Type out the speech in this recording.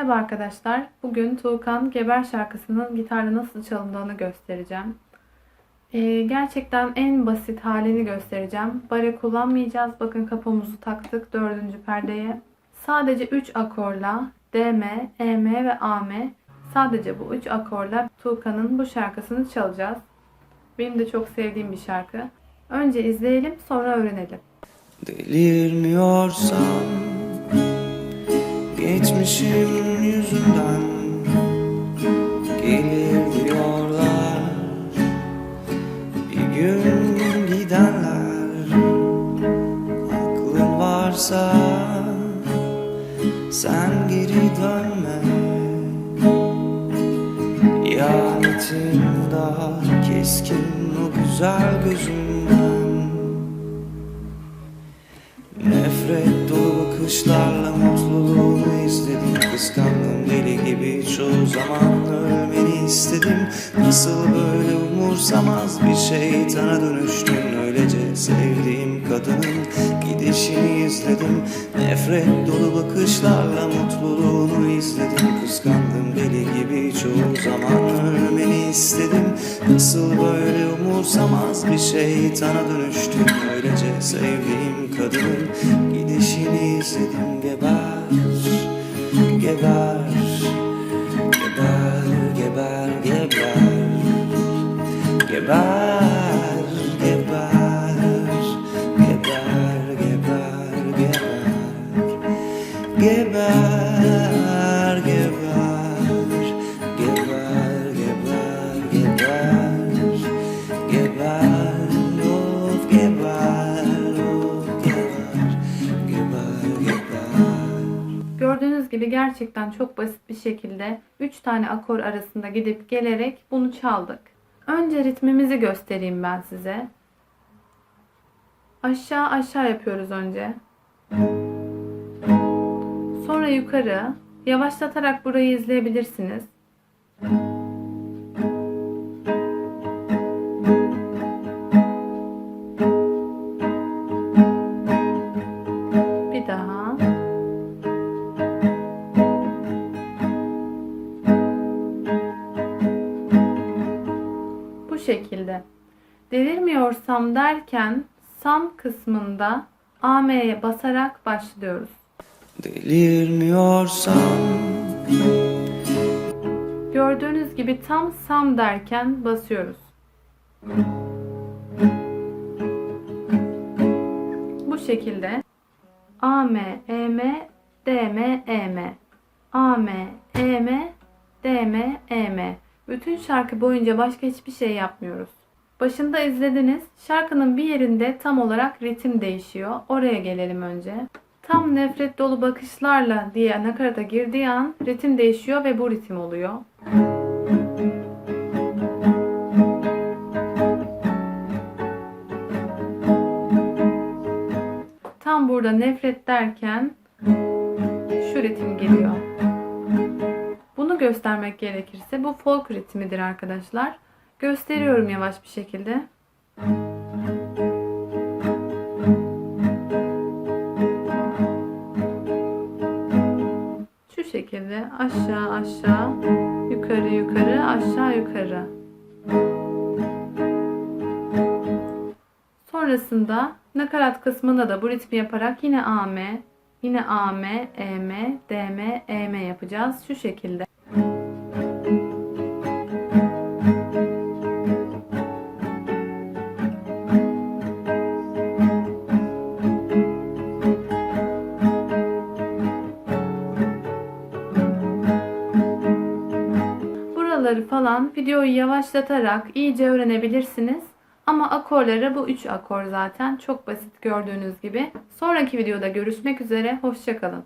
Merhaba arkadaşlar. Bugün Tuğkan Geber şarkısının gitarla nasıl çalındığını göstereceğim. Ee, gerçekten en basit halini göstereceğim. Bare kullanmayacağız. Bakın kapımızı taktık dördüncü perdeye. Sadece 3 akorla DM, EM ve AM sadece bu 3 akorla Tuğkan'ın bu şarkısını çalacağız. Benim de çok sevdiğim bir şarkı. Önce izleyelim sonra öğrenelim. Delirmiyorsam Geçmişim yüzünden Gelir diyorlar Bir gün gidenler Aklın varsa Sen geri dönme. İhanetin daha keskin o güzel gözünden Nefret dolu bakışlarla izledim Kıskandım deli gibi çoğu zaman ölmeni istedim. Nasıl böyle umursamaz bir şeytana dönüştün Öylece sevdiğim kadının gidişini izledim. Nefret dolu bakışlarla mutluluğunu izledim. Kıskandım deli gibi çoğu zaman ölmeni istedim. Nasıl böyle umursamaz bir şeytana dönüştüm. Öylece sevdiğim kadının gidişini izledim geber, Gördüğünüz gibi gerçekten çok basit bir şekilde 3 tane akor arasında gidip gelerek bunu çaldık. Önce ritmimizi göstereyim ben size. Aşağı aşağı yapıyoruz önce. Sonra yukarı. Yavaşlatarak burayı izleyebilirsiniz. Delirmiyorsam derken sam kısmında AM'ye basarak başlıyoruz. Delirmiyorsam Gördüğünüz gibi tam sam derken basıyoruz. Bu şekilde AM, EM, DM, EM. AM, EM, DM, EM. Bütün şarkı boyunca başka hiçbir şey yapmıyoruz. Başında izlediniz. Şarkının bir yerinde tam olarak ritim değişiyor. Oraya gelelim önce. Tam nefret dolu bakışlarla diye nakarata girdiği an ritim değişiyor ve bu ritim oluyor. Tam burada nefret derken şu ritim geliyor. Bunu göstermek gerekirse bu folk ritmidir arkadaşlar. Gösteriyorum yavaş bir şekilde. Şu şekilde aşağı aşağı yukarı yukarı aşağı yukarı. Sonrasında nakarat kısmında da bu ritmi yaparak yine AM, yine AM, EM, DM, EM yapacağız. Şu şekilde. Buraları falan videoyu yavaşlatarak iyice öğrenebilirsiniz. Ama akorları bu 3 akor zaten çok basit gördüğünüz gibi. Sonraki videoda görüşmek üzere. Hoşçakalın.